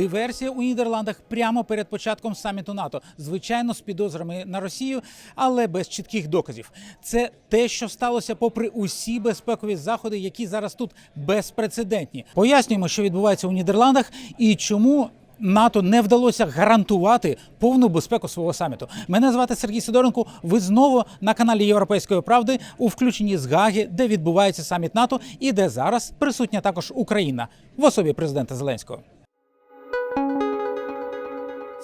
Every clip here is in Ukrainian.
диверсія у Нідерландах прямо перед початком саміту НАТО. Звичайно, з підозрами на Росію, але без чітких доказів. Це те, що сталося попри усі безпекові заходи, які зараз тут безпрецедентні. Пояснюємо, що відбувається у Нідерландах і чому. НАТО не вдалося гарантувати повну безпеку свого саміту. Мене звати Сергій Сидоренко. Ви знову на каналі Європейської правди у включенні з Гаги, де відбувається саміт НАТО і де зараз присутня також Україна в особі президента Зеленського.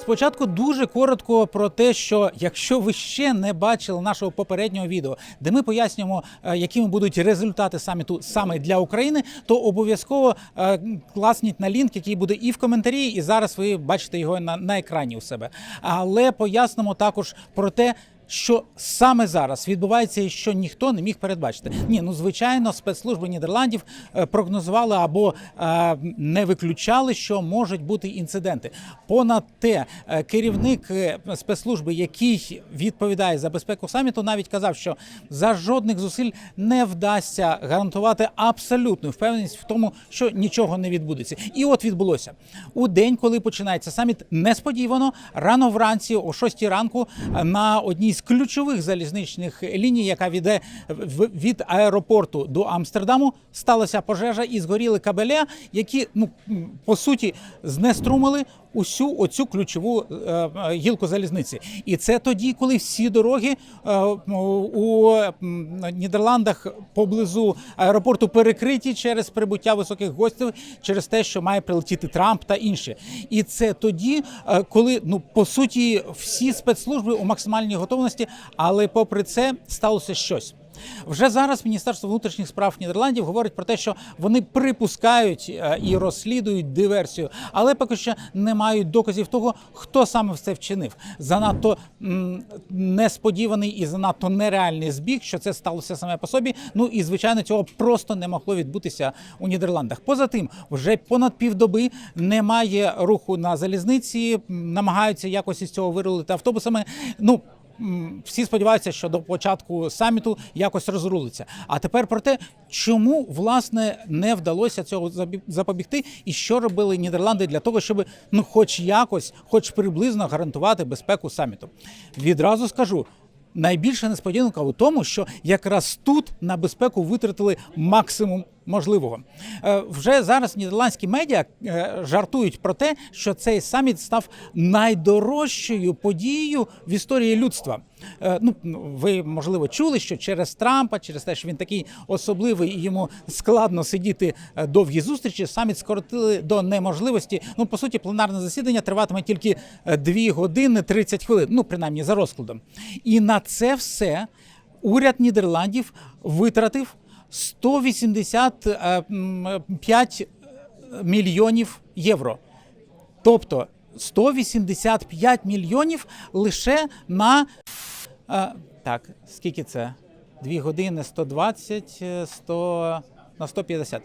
Спочатку дуже коротко про те, що якщо ви ще не бачили нашого попереднього відео, де ми пояснюємо, е, якими будуть результати саміту саме для України, то обов'язково е, класніть на лінк, який буде і в коментарі, і зараз ви бачите його на, на екрані у себе. Але пояснимо також про те. Що саме зараз відбувається, і що ніхто не міг передбачити? Ні, ну звичайно, спецслужби Нідерландів е, прогнозували або е, не виключали, що можуть бути інциденти. Понад те, е, керівник спецслужби, який відповідає за безпеку саміту, навіть казав, що за жодних зусиль не вдасться гарантувати абсолютну впевненість в тому, що нічого не відбудеться. І от відбулося у день, коли починається саміт, несподівано рано вранці, о 6 ранку, на одній з ключових залізничних ліній, яка веде в- від аеропорту до Амстердаму, сталася пожежа і згоріли кабеля, які ну по суті знеструмили усю оцю ключову е, е, гілку залізниці. І це тоді, коли всі дороги е, у Нідерландах поблизу аеропорту перекриті через прибуття високих гостей, через те, що має прилетіти Трамп та інші. І це тоді, коли ну по суті всі спецслужби у максимальній готовності, але попри це сталося щось. Вже зараз Міністерство внутрішніх справ Нідерландів говорить про те, що вони припускають е, і розслідують диверсію, але поки що не мають доказів того, хто саме це вчинив. Занадто несподіваний і занадто нереальний збіг, що це сталося саме по собі. Ну і звичайно, цього просто не могло відбутися у Нідерландах. Поза тим, вже понад півдоби немає руху на залізниці, намагаються якось із цього вирулити автобусами. Ну всі сподіваються, що до початку саміту якось розрулиться. А тепер про те, чому власне не вдалося цього запобігти, і що робили Нідерланди для того, щоб ну, хоч якось, хоч приблизно гарантувати безпеку саміту. Відразу скажу. Найбільша несподіванка у тому, що якраз тут на безпеку витратили максимум можливого. Е, Вже зараз нідерландські медіа е, жартують про те, що цей саміт став найдорожчою подією в історії людства. Е, Ну, ви можливо чули, що через Трампа, через те, що він такий особливий і йому складно сидіти довгі зустрічі, саміт скоротили до неможливості. Ну, по суті, пленарне засідання триватиме тільки 2 години 30 хвилин, ну принаймні за розкладом. І на це все уряд Нідерландів витратив 185 мільйонів євро. Тобто 185 мільйонів лише на е, так, скільки це? 2 години 120, е, 100, на 150.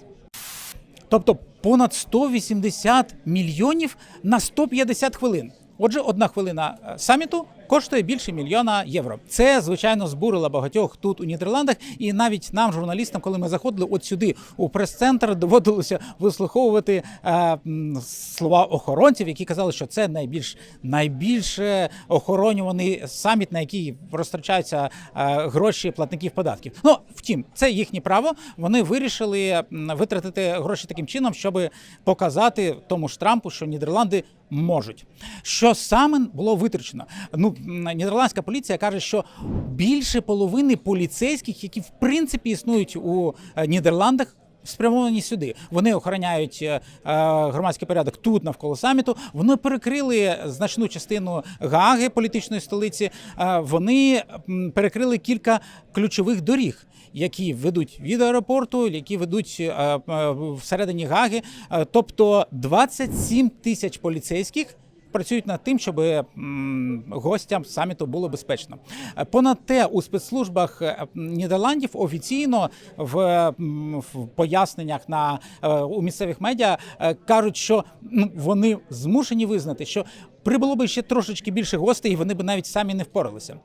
Тобто понад 180 мільйонів на 150 хвилин. Отже, одна хвилина е, саміту коштує більше мільйона євро. Це звичайно збурило багатьох тут у Нідерландах, і навіть нам, журналістам, коли ми заходили от сюди у прес-центр, доводилося вислуховувати е, слова охоронців, які казали, що це найбільш найбільше охоронюваний саміт, на який розтрачаються е, гроші платників податків. Ну втім, це їхнє право. Вони вирішили витратити гроші таким чином, щоб показати тому ж Трампу, що Нідерланди можуть. Що саме було витрачено? Ну, нідерландська поліція каже, що більше половини поліцейських, які в принципі існують у е, Нідерландах. Спрямовані сюди. Вони охороняють е, е, громадський порядок тут навколо саміту. Вони перекрили значну частину Гааги, політичної столиці. Е, вони перекрили кілька ключових доріг, які ведуть від аеропорту, які ведуть е, е, всередині Гаги. Е, Тобто 27 тисяч поліцейських працюють над тим, щоб гостям саміту було безпечно. Понад те, у спецслужбах е, Нідерландів офіційно в, в поясненнях на е, у місцевих медіа е, кажуть, що ну, вони змушені визнати, що Прибуло би ще трошечки більше гостей, і вони б навіть самі не впоралися.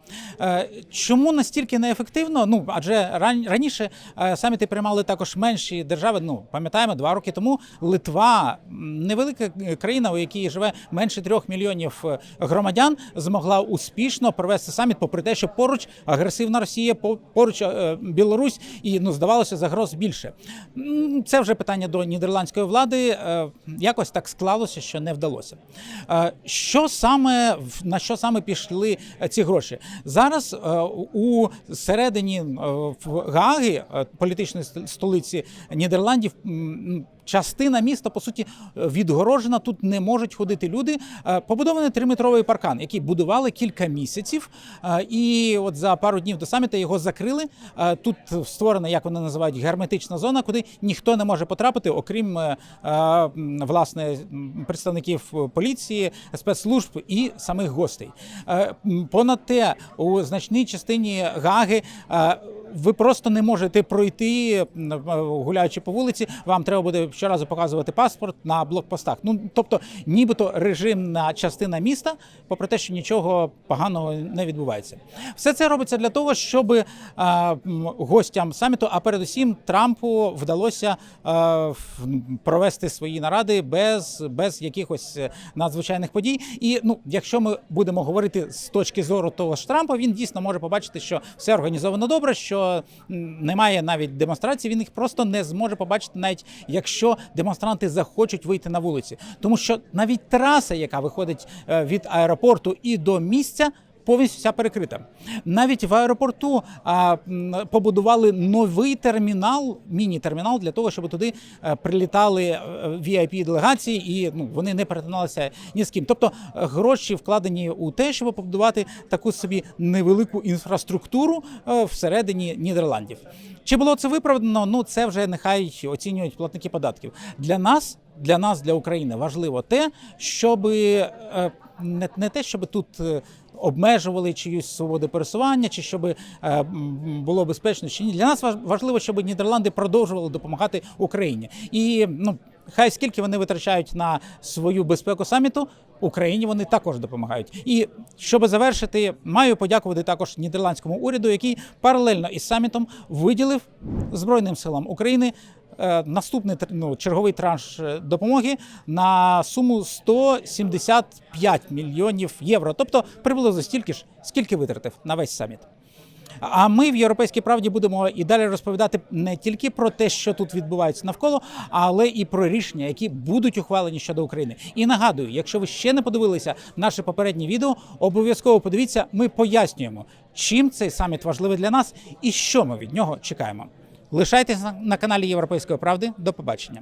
Е, Чому настільки неефективно? Ну адже раніше е, саміти приймали також менші держави. Ну пам'ятаємо, два роки тому Литва, невелика е, країна, у якій живе менше трьох мільйонів громадян, змогла успішно провести саміт, попри те, що поруч агресивна Росія, поруч Білорусь, і ну здавалося, загроз більше. Це вже питання до нідерландської влади. Якось так склалося, що не вдалося. Що саме на що саме пішли е, ці гроші? Зараз е, у середині е, в Гаагі, політичної столиці Нідерландів, частина міста по суті відгорожена. Тут не можуть ходити люди. Е, Побудований триметровий паркан, який будували кілька місяців. Е, І от за пару днів до саміта його закрили. Е, Тут створена, як вони називають, герметична зона, куди ніхто не може потрапити, окрім власне представників поліції, спецслужб і самих гостей. Понад те, у значній частині Гаги. Ви просто не можете пройти, е, гуляючи по вулиці. Вам треба буде щоразу показувати паспорт на блокпостах. Ну тобто, нібито режимна частина міста, попри те, що нічого поганого не відбувається. Все це робиться для того, щоб е, гостям саміту, а передусім Трампу вдалося е, провести свої наради без, без якихось надзвичайних подій. І ну, якщо ми будемо говорити з точки зору того ж Трампа, він дійсно може побачити, що все організовано добре, що немає навіть демонстрацій. Він їх просто не зможе побачити, навіть якщо демонстранти захочуть вийти на вулиці, тому що навіть траса, яка виходить е, від аеропорту і до місця. Повністю вся перекрита. Навіть в аеропорту а, побудували новий термінал, міні-термінал для того, щоб туди е, прилітали vip делегації, і ну вони не перетиналися ні з ким. Тобто е, гроші вкладені у те, щоб побудувати таку собі невелику інфраструктуру е, всередині Нідерландів. Чи було це виправдано? Ну це вже нехай оцінюють платники податків. Для нас, для нас, для України важливо те, щоб не, не те, щоб тут. Обмежували чиюсь свободу пересування, чи щоб е, було безпечно чи ні. Для нас важ- важливо, щоб Нідерланди продовжували допомагати Україні. І ну хай скільки вони витрачають на свою безпеку саміту, Україні вони також допомагають. І щоб завершити, маю подякувати також нідерландському уряду, який паралельно із самітом виділив Збройним силам України. Е, Наступний ну, черговий транш е, допомоги на суму 175 мільйонів євро, тобто приблизно стільки ж, скільки витратив на весь саміт. А ми в європейській правді будемо і далі розповідати не тільки про те, що тут відбувається навколо, але і про рішення, які будуть ухвалені щодо України. І нагадую, якщо ви ще не подивилися наше попереднє відео, обов'язково подивіться. Ми пояснюємо, чим цей саміт важливий для нас і що ми від нього чекаємо. Лишайтесь на- на каналі Європейської правди. До побачення.